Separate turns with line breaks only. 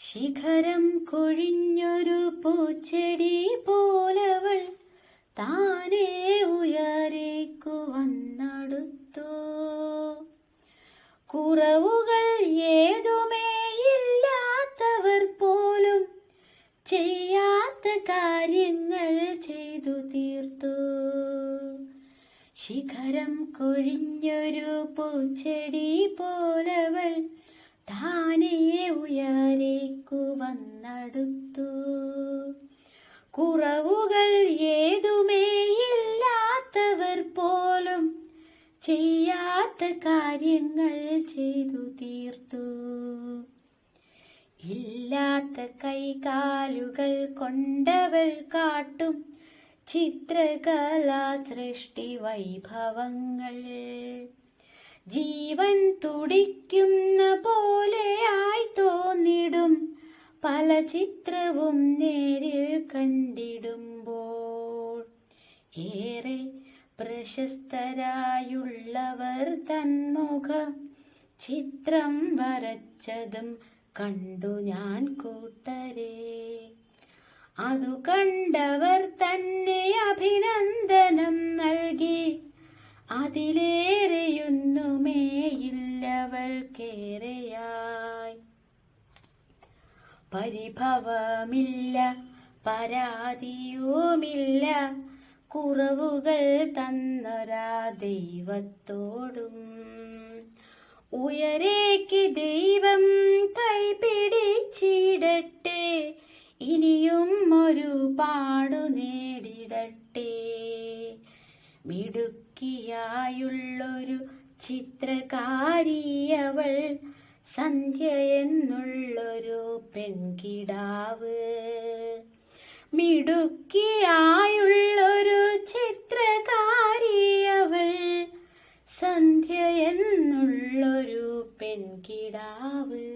ശിഖരം കൊഴിഞ്ഞൊരു പൂച്ചെടി പോലവൾ താനേ ഉയരേക്കു വന്നടുത്തു. കുറവുകൾ ഏതുമേ ഇല്ലാത്തവർ പോലും ചെയ്യാത്ത കാര്യങ്ങൾ ചെയ്തു തീർത്തു. ശിഖരം കൊഴിഞ്ഞൊരു പൂച്ചെടി പോലവൾ താനേ വന്നടുത്തു കുറവുകൾ ഏതുമേ ഇല്ലാത്തവർ പോലും ചെയ്യാത്ത കാര്യങ്ങൾ ചെയ്തു തീർത്തു. ഇല്ലാത്ത കൈകാലുകൾ കൊണ്ടവൾ കാട്ടും ചിത്രകലാ സൃഷ്ടി വൈഭവങ്ങൾ. ജീവൻ തുടിക്കുന്ന തോന്നിടും പല ചിത്രവും നേരിൽ കണ്ടിടുമ്പോൾ ഏറെ പ്രശസ്തരായുള്ളവർ തന്മുഖ ചിത്രം വരച്ചതും കണ്ടു ഞാൻ കൂട്ടരെ. അതു കണ്ടവർ തന്നെ അഭിനന്ദനം നൽകി. അതിലേറെയൊന്നുമേയില്ലവൾക്കേറെയായി പരിഭവമില്ല പരാതിയുമില്ല. കുറവുകൾ തന്നൊരാ ദൈവത്തോടും. ഉയരേക്ക് ദൈവം കൈപിടിച്ചിടട്ടെ ഇനിയും ഒരു പാടു നേടിടട്ടെ. മിടുക്കിയായുള്ളൊരു ചിത്രകാരിയവൾ സന്ധ്യ എന്നുള്ളൊരു പെൺകിടാവ്. മിടുക്കിയായുള്ളൊരു ചിത്രകാരിയവൾ സന്ധ്യ എന്നുള്ളൊരു പെൺകിടാവ്.